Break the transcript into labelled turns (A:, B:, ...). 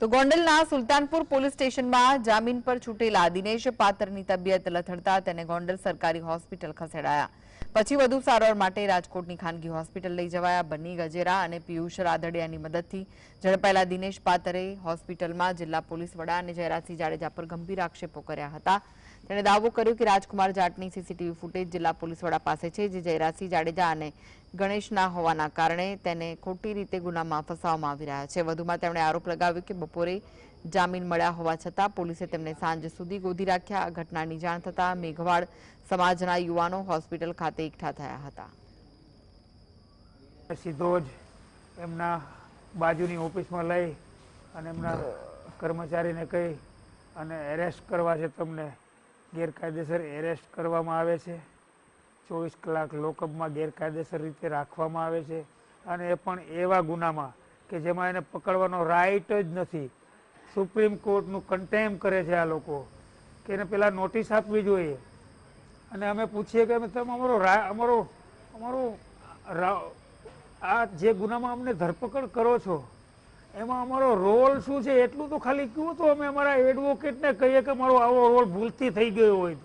A: તો ગોંડલના સુલતાનપુર પોલીસ સ્ટેશનમાં જામીન પર છૂટેલા દિનેશ પાત્રની તબિયત લથડતા તેને ગોંડલ સરકારી હોસ્પિટલ ખસેડાયા. પછી વધુ સારવાર માટે રાજકોટની ખાનગી હોસ્પિટલ લઈ જવાયા બન્ની ગજેરા અને પિયુષ રાદડિયાની મદદથી. ઝડપાયેલા દિનેશ પાતરે હોસ્પિટલમાં જિલ્લા પોલીસ વડા અને જયરાજસિંહ જાડેજા પર ગંભીર આક્ષેપો કર્યા હતા. તેણે દાવો કર્યો કે રાજકુમાર જાટની સીસીટીવી ફૂટેજ જિલ્લા પોલીસ વડા પાસે છે, જે જયરાસિંહ જાડેજા અને ગણેશના હોવાના કારણે તેને ખોટી રીતે ગુનામાં ફસાવવામાં આવી રહ્યા છે. વધુમાં તેમણે આરોપ લગાવ્યો કે બપોરે જામીન મળ્યા હોવા છતાં પોલીસે તેમને સાંજ સુધી ગોધી રાખ્યા. આ ઘટનાની જાણ થતાં મેઘવાડ સમાજના યુવાનો હોસ્પિટલ ખાતે એકઠા થયા હતા.
B: સીધો જ એમના બાજુની ઓફિસમાં લઈ અને એમના કર્મચારીને કહી અને એરેસ્ટ કરવા છે તમને ગેરકાયદેસર એરેસ્ટ કરવામાં આવે છે. ચોવીસ કલાક લોકઅપમાં ગેરકાયદેસર રીતે રાખવામાં આવે છે. અને એ પણ એવા ગુનામાં કે જેમાં એને પકડવાનો રાઈટ જ નથી. સુપ્રીમ કોર્ટનું કન્ટેમ કરે છે આ લોકો કે એને પહેલાં નોટિસ આપવી જોઈએ. અને અમે પૂછીએ કે તમે અમારો રા, અમારો અમારો આ જે ગુનામાં અમને ધરપકડ કરો છો એમાં અમારો રોલ શું છે એટલું તો ખાલી કહ્યું તો અમે અમારા એડવોકેટને કહીએ કે મારો આવો રોલ ભૂલથી થઈ ગયો હોય.